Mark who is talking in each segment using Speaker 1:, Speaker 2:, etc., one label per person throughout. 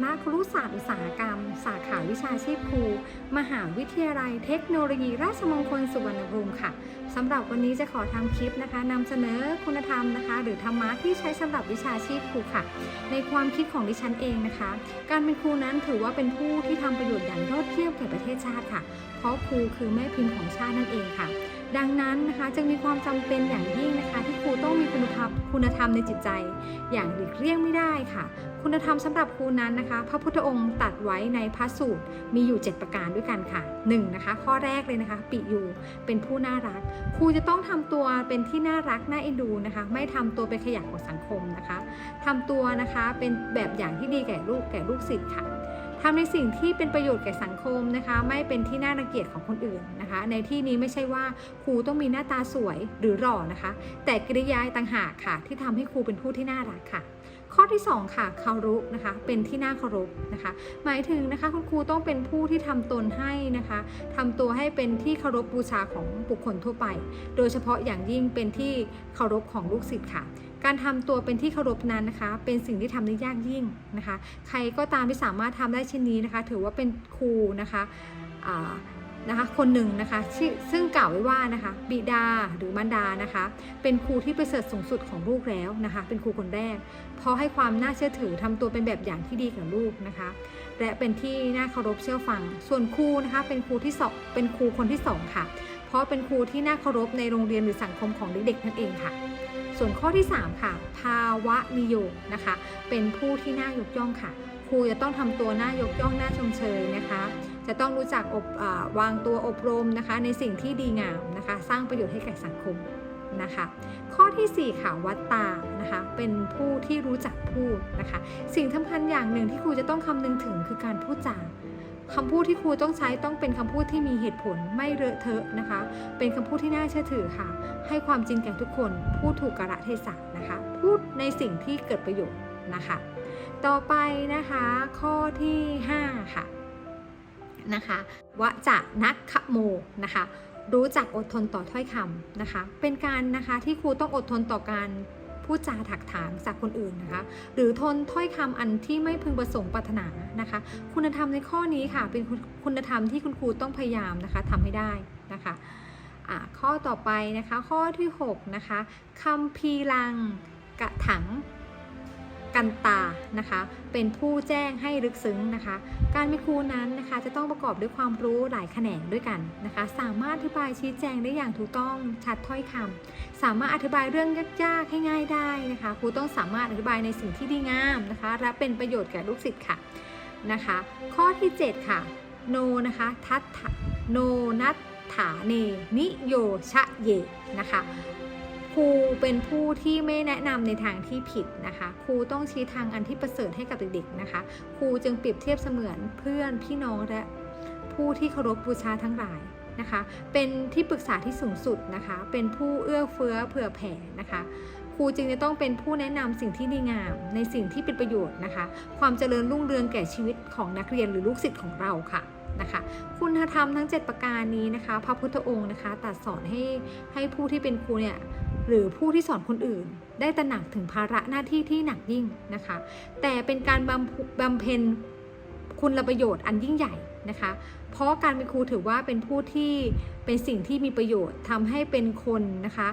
Speaker 1: คณะครุศาสตร์อุตสาหกรรม สาขาวิชาชีพครู มหาวิทยาลัยเทคโนโลยีราชมงคลสุวรรณภูมิค่ะสำหรับวันนี้จะขอทำคลิปนะคะนำเสนอคุณธรรมนะคะ หรือธรรมะที่ใช้สำหรับวิชาชีพครูค่ะ ในความคิดของดิฉันเองนะคะ การเป็นครูนั้นถือว่าเป็นผู้ที่ทำประโยชน์อย่างยอดเยี่ยมแก่ประเทศชาติค่ะ เพราะครูคือแม่พิมพ์ของชาตินั่นเองค่ะดังนั้นนะคะจึงมีความจำเป็นอย่างยิ่ง มีคุณภาพคุณธรรมในจิตใจ อย่างหลีกเลี่ยงไม่ได้ค่ะ คุณธรรมสำหรับครูนั้นนะคะ พระพุทธองค์ตัดไว้ในพระสูตรมีอยู่ 7 ประการด้วยกันค่ะ 1 นะคะ ข้อแรกเลยนะคะปิยูเป็นผู้น่ารัก ครูจะต้องทำตัวเป็นที่น่ารักน่าเอ็นดูนะคะ ไม่ทำตัวเป็นขยะของสังคมนะคะทำตัวนะคะเป็นแบบอย่างที่ดีแก่ลูกแก่ลูกศิษย์ค่ะ ทำในสิ่งที่เป็นประโยชน์แก่สังคมนะคะ ไม่เป็นที่น่ารังเกียจของคนอื่นนะคะ ในที่นี้ไม่ใช่ว่าครูต้องมีหน้าตาสวยหรือหล่อนะคะ แต่กริยาต่างหากค่ะ ที่ทำให้ครูเป็นผู้ที่น่ารักค่ะ ข้อที่ 2 ค่ะเคารพนะคะ เป็นที่น่าเคารพนะคะ หมายถึงนะคะคุณครูต้องเป็นผู้ที่ทำตนให้นะคะทำตัวให้เป็นที่เคารพบูชาของบุคคลทั่วไป โดยเฉพาะอย่างยิ่งเป็นที่เคารพของลูกศิษย์ค่ะ การทำตัวเป็นที่เคารพนั้นนะคะ เป็นสิ่งที่ทำได้ยากยิ่งนะคะ ใครก็ตามที่สามารถทำได้เช่นนี้นะคะ ถือว่าเป็นครูนะคะ นะคะคนหนึ่งนะคะซึ่งกล่าวไว้ว่านะคะบิดาหรือมารดานะคะ เป็นครูที่ประเสริฐสูงสุดของลูกแล้วนะคะ เป็นครูคนแรก เพราะให้ความน่าเชื่อถือทำตัวเป็นแบบอย่างที่ดีกับลูกนะคะ และเป็นที่น่าเคารพเชื่อฟัง ส่วนครูนะคะเป็นครูที่สองเป็นครูคนที่สองค่ะเพราะเป็นครูที่น่าเคารพในโรงเรียนหรือสังคมของเด็กๆนั่นเองค่ะ ส่วนข้อที่ 3 ค่ะ ภาวะนิยมนะคะ เป็นผู้ที่น่ายกย่องค่ะ ครูจะต้องทำตัวน่ายกย่องน่าชมเชยนะคะ จะต้องรู้จักอบอวางตัวอบรมนะคะ ในสิ่งที่ดีงามนะคะ สร้างประโยชน์ให้แก่สังคมนะคะข้อทีสี่4 ค่ะวัตตานะคะเป็นผู้ที่รู้จักพูดนะคะ สิ่งสำคัญอย่างหนึ่งที่ครูจะต้องคำนึงถึงคือการพูดจา คำพูดที่ครูต้องใช้ต้องเป็นคำพูดที่มีเหตุผลไม่เลอะเทอะนะคะ เป็นคำพูดที่น่าเชื่อถือค่ะ ให้ความจริงแก่ทุกคน พูดถูกกระเทศะนะคะ พูดในสิ่งที่เกิดประโยชน์นะคะ ต่อไปนะคะข้อที่ 5 ค่ะนะคะวจะนักขโมนะคะรู้จักอดทนต่อถ้อยคำนะคะ เป็นการนะคะที่ครูต้องอดทนต่อการ พูดจาถักถางจากคนอื่นนะคะ หรือทนถ้อยคำอันที่ไม่พึงประสงค์ปรารถนานะคะ คุณธรรมในข้อนี้ค่ะ เป็นคุณธรรมที่คุณครูต้องพยายามนะคะทำให้ได้นะคะข้อต่อไปนะคะข้อที่ 6 นะคะคำพีลังกะถัง กันตานะคะ เป็นผู้แจ้งให้ลึกซึ้งนะคะ การเป็นครูนั้นนะคะ จะต้องประกอบด้วยความรู้หลายแขนงด้วยกันนะคะ สามารถอธิบายชี้แจงได้อย่างถูกต้องชัดถ้อยคำสามารถอธิบายเรื่องยากๆให้ง่ายได้นะคะครูต้องสามารถอธิบายในสิ่งที่ดีงามนะคะ และเป็นประโยชน์แก่ลูกศิษย์ค่ะนะคะ ข้อที่ 7 ค่ะโนนะคะทัตโนนัตถาเนนิโยชะเยนะคะ รูเป็นผู้ที่ไม่แนะนำในทางที่ผิดนะคะ ครูต้องชี้ทางอันที่ประเสริฐให้กับเด็กๆนะคะ ครูจึงเปรียบเทียบเสมือนเพื่อนพี่น้องและผู้ที่เคารพบูชาทั้งหลายนะคะ เป็นที่ปรึกษาที่สูงสุดนะคะ เป็นผู้เอื้อเฟื้อเผื่อแผ่นะคะครูจึงจะต้องเป็นผู้แนะนำสิ่งที่ดีงาม ในสิ่งที่เป็นประโยชน์นะคะ ความเจริญรุ่งเรืองแก่ชีวิตของนักเรียนหรือลูกศิษย์ของเราค่ะนะคะคุณธรรมทั้ง 7 ประการนี้นะคะ พระพุทธองค์นะคะตรัดสอนให้ให้ผู้ที่เป็นครูเนี่ย หรือผู้ที่สอนคนอื่น ได้ตระหนักถึงภาระหน้าที่ที่หนักยิ่งนะคะ แต่เป็นการบำบำเพ็ญคุณประโยชน์อันยิ่งใหญ่นะคะ เพราะการเป็นครูถือว่าเป็นผู้ที่เป็นสิ่งที่มีประโยชน์ทำให้เป็นคนนะคะ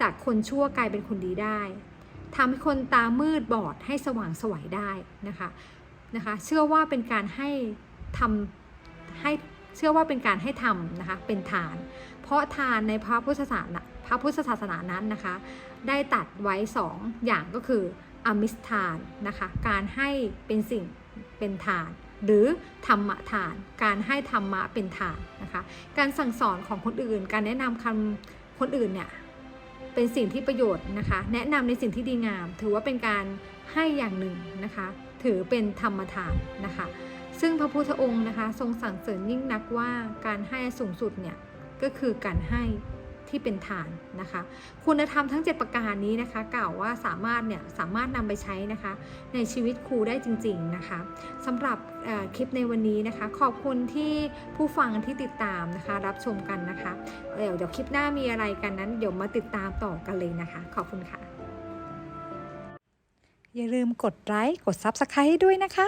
Speaker 1: จากคนชั่วกลายเป็นคนดีได้ทำให้คนตามืดบอดให้สว่างสวัยได้นะคะนะคะ เชื่อว่าเป็นการให้ทำให้ เชื่อว่าเป็นการให้ทำนะคะเป็นทาน เพราะทานในพระพุทธศาสนาพระพุทธศาสนานั้นนะคะ ได้ตัดไว้สองอย่างก็คืออมิสทานนะคะ การให้เป็นสิ่งเป็นทาน หรือธรรมทาน การให้ธรรมะเป็นทานนะคะ การสั่งสอนของคนอื่น การแนะนำคำคนอื่นเนี่ยเป็นสิ่งที่ประโยชน์นะคะ แนะนำในสิ่งที่ดีงาม ถือว่าเป็นการให้อย่างหนึ่งนะคะ ถือเป็นธรรมทานนะคะ ซึ่งพระพุทธองค์นะคะ ทรงสั่งเสริญยิ่งนักว่าการให้สูงสุดเนี่ยก็คือการให้ที่เป็นทานนะคะ คุณธรรมทั้ง 7 ประการนี้นะคะ กล่าวว่าสามารถเนี่ยสามารถนำไปใช้นะคะ ในชีวิตครูได้จริง ๆนะคะสำหรับคลิปในวันนี้นะคะ ขอบคุณที่ผู้ฟังที่ติดตามนะคะ รับชมกันนะคะเดี๋ยวเดี๋ยวคลิปหน้ามีอะไรกันนั้น เดี๋ยวมาติดตามต่อกันเลยนะคะ ขอบคุณค่ะ
Speaker 2: อย่าลืมกดไลค์กด Subscribe ด้วยนะคะ